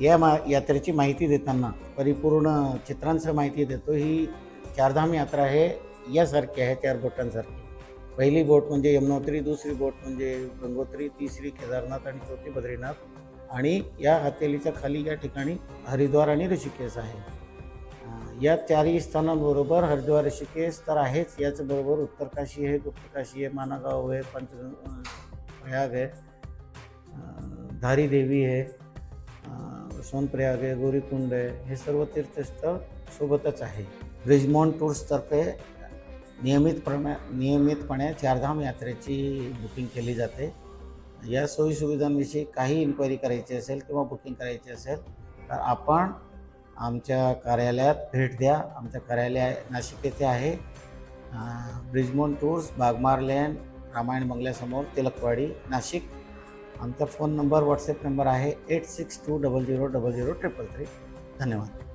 या मा यात्रेची माहिती देताना परिपूर्ण चित्रांसह माहिती देतो. ही चारधाम यात्रा हे यासारखी आहे चार बोटांसारखी. पहिली बोट म्हणजे यमुनोत्री दुसरी बोट म्हणजे गंगोत्री तिसरी केदारनाथ आणि चौथी बद्रीनाथ. आणि या हतेलीच्या खाली या ठिकाणी हरिद्वार आणि ऋषिकेश आहे. या चारही स्थानांबरोबर हरिद्वार ऋषिकेश तर आहेच याचबरोबर उत्तरकाशी आहे गुप्तकाशी आहे मानागाव आहे पंच प्रयाग आहे. धारी देवी आहे. सोनप्रयाग आहे आहे हे सर्व तीर्थस्थळ सोबतच आहे. ब्रिजमॉन टूर्सतर्फे नियमितप्रमा नियमितपणे चारधाम यात्रेची बुकिंग केली जाते. या सोयीसुविधांविषयी काही इन्क्वायरी करायची असेल किंवा बुकिंग करायची असेल तर आपण आमच्या कार्यालयात भेट द्या. आमचं कार्यालय नाशिक येथे आहे. ब्रिजमोन टूर्स बागमार लेन रामायण बंगल्यासमोर तिलकवाडी नाशिक. आमचा फोन नंबर व्हॉट्सअप नंबर आहे eight six two double zero double zero triple three. धन्यवाद.